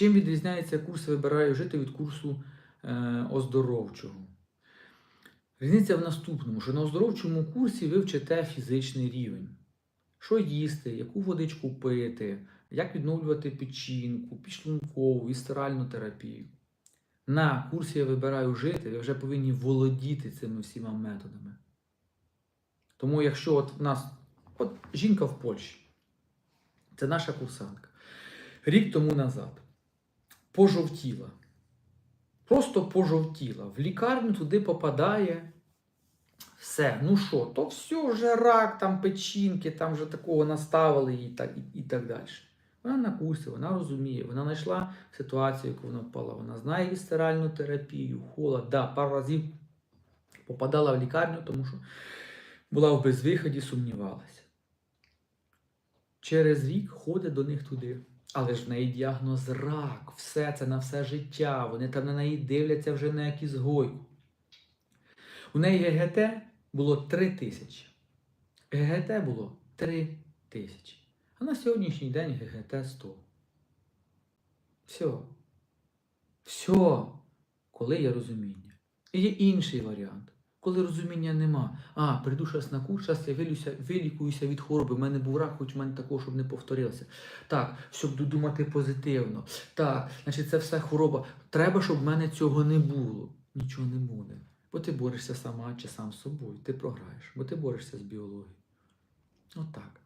Чим відрізняється курс вибираю жити від курсу е, оздоровчого? Різниця в наступному, що на оздоровчому курсі ви вчите фізичний рівень. Що їсти, яку водичку пити, як відновлювати печінку, підшлункову стиральну терапію. На курсі я вибираю жити, ви вже повинні володіти цими всіма методами. Тому якщо от в нас от жінка в Польщі, це наша курсантка, рік тому назад пожовтіла. Просто пожовтіла. В лікарню туди попадає все. Ну що, то все вже рак, там печінки, там вже такого наставили і так, і, і так далі. Вона на курсі, вона розуміє, вона знайшла ситуацію, яку вона впала. Вона знає і терапію, холод. Да, пару разів попадала в лікарню, тому що була в безвиході, сумнівалася. Через рік ходить до них туди. Але ж в неї діагноз рак, все це на все життя. Вони там на неї дивляться вже на якісь гойку. У неї ГГТ було 3 тисячі. ГГТ було 3 тисячі. А на сьогоднішній день ГГТ 100. Все. Все. Коли є розуміння. І є інший варіант. Коли розуміння нема. А, прийду щас на курс, щас я вилюся, вилікуюся від хвороби. У мене був рак, хоч в мене такого, щоб не повторилося. Так, щоб додумати позитивно. Так, значить, це все хвороба. Треба, щоб в мене цього не було. Нічого не буде. Бо ти борешся сама чи сам з собою. Ти програєш, бо ти борешся з біологією. Отак.